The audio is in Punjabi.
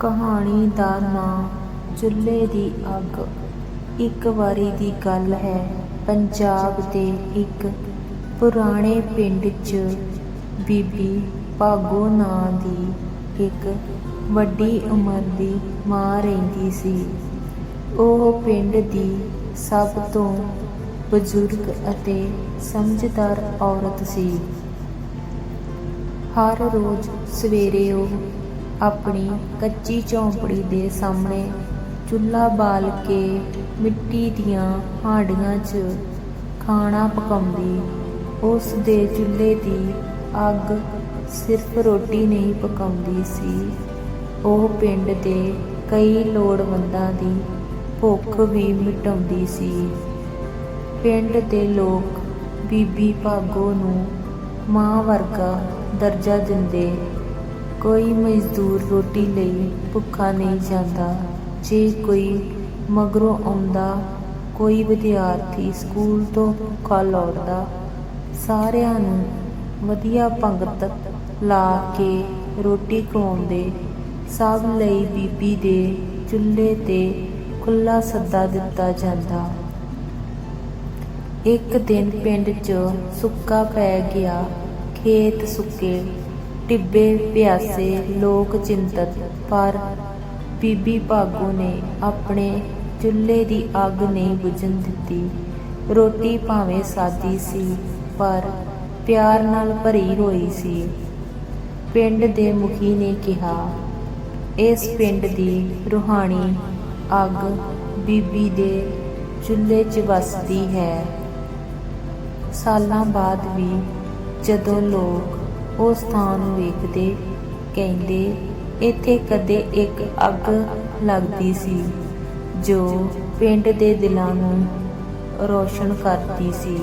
ਕਹਾਣੀ ਦਾ ਨਾਂ ਚੁੱਲ੍ਹੇ ਦੀ ਅੱਗ। ਇੱਕ ਵਾਰੀ ਦੀ ਗੱਲ ਹੈ, ਪੰਜਾਬ ਦੇ ਇੱਕ ਪੁਰਾਣੇ ਪਿੰਡ 'ਚ ਬੀਬੀ ਭਾਗੋ ਨਾਂ ਦੀ ਇੱਕ ਵੱਡੀ ਉਮਰ ਦੀ ਮਾਂ ਰਹਿੰਦੀ ਸੀ। ਉਹ ਪਿੰਡ ਦੀ ਸਭ ਤੋਂ ਬਜ਼ੁਰਗ ਅਤੇ ਸਮਝਦਾਰ ਔਰਤ ਸੀ। ਹਰ ਰੋਜ਼ ਸਵੇਰੇ ਉਹ ਆਪਣੀ ਕੱਚੀ ਝੌਂਪੜੀ ਦੇ ਸਾਹਮਣੇ ਚੁੱਲ੍ਹਾ ਬਾਲ ਕੇ ਮਿੱਟੀ ਦੀਆਂ ਹਾਂਡੀਆਂ 'ਚ ਖਾਣਾ ਪਕਾਉਂਦੀ। ਉਸ ਦੇ ਚੁੱਲ੍ਹੇ ਦੀ ਅੱਗ ਸਿਰਫ ਰੋਟੀ ਨਹੀਂ ਪਕਾਉਂਦੀ ਸੀ। ਉਹ ਪਿੰਡ ਦੇ ਕਈ ਲੋੜਵੰਦਾਂ ਦੀ ਭੁੱਖ ਵੀ ਮਿਟਾਉਂਦੀ ਸੀ। ਪਿੰਡ ਦੇ ਲੋਕ ਬੀਬੀ ਭਾਗੋ ਨੂੰ ਮਾਂ ਵਰਗਾ ਦਰਜਾ ਦਿੰਦੇ ਕੋਈ ਮਜ਼ਦੂਰ ਰੋਟੀ ਲਈ ਭੁੱਖਾ ਨਹੀਂ ਜਾਂਦਾ। ਜੇ ਕੋਈ ਮਗਰੋਂ ਆਉਂਦਾ, ਕੋਈ ਵਿਦਿਆਰਥੀ ਸਕੂਲ ਤੋਂ ਭੁੱਖਾ ਲੌਟਦਾ, ਸਾਰਿਆਂ ਨੂੰ ਵਧੀਆ ਪੰਗਤ ਲਾ ਕੇ ਰੋਟੀ ਖਵਾਉਂਦੇ, ਸਭ ਲਈ ਬੀਬੀ ਦੇ ਚੁੱਲ੍ਹੇ ਤੇ ਖੁੱਲਾ ਸੱਦਾ ਦਿੱਤਾ ਜਾਂਦਾ। ਇੱਕ ਦਿਨ ਪਿੰਡ 'ਚ ਸੁੱਕਾ ਪੈ ਗਿਆ, ਖੇਤ ਸੁੱਕੇ। ਟਿੱਬੇ ਪਿਆਸੇ ਲੋਕ ਚਿੰਤਤ, ਪਰ ਬੀਬੀ ਭਾਗੋ ਨੇ ਆਪਣੇ ਚੁੱਲ੍ਹੇ ਦੀ ਅੱਗ ਨਹੀਂ ਬੁਝਣ ਦਿੱਤੀ। ਰੋਟੀ ਭਾਵੇਂ ਸਾਦੀ ਸੀ, ਪਰ ਪਿਆਰ ਨਾਲ ਭਰੀ ਹੋਈ ਸੀ। ਪਿੰਡ ਦੇ ਮੁਖੀ ਨੇ ਕਿਹਾ, ਇਸ ਪਿੰਡ ਦੀ ਰੂਹਾਨੀ ਅੱਗ ਬੀਬੀ ਦੇ ਚੁੱਲ੍ਹੇ 'ਚ ਵਸਦੀ ਹੈ। ਸਾਲਾਂ ਬਾਅਦ ਵੀ ਜਦੋਂ ਲੋਕ ਉਹ ਥਾਂ ਨੂੰ ਵੇਖਦੇ ਕਹਿੰਦੇ, ਇੱਥੇ ਕਦੇ ਇੱਕ ਅੱਗ ਲੱਗਦੀ ਸੀ ਜੋ ਪਿੰਡ ਦੇ ਦਿਲਾਂ ਨੂੰ ਰੋਸ਼ਨ ਕਰਦੀ ਸੀ।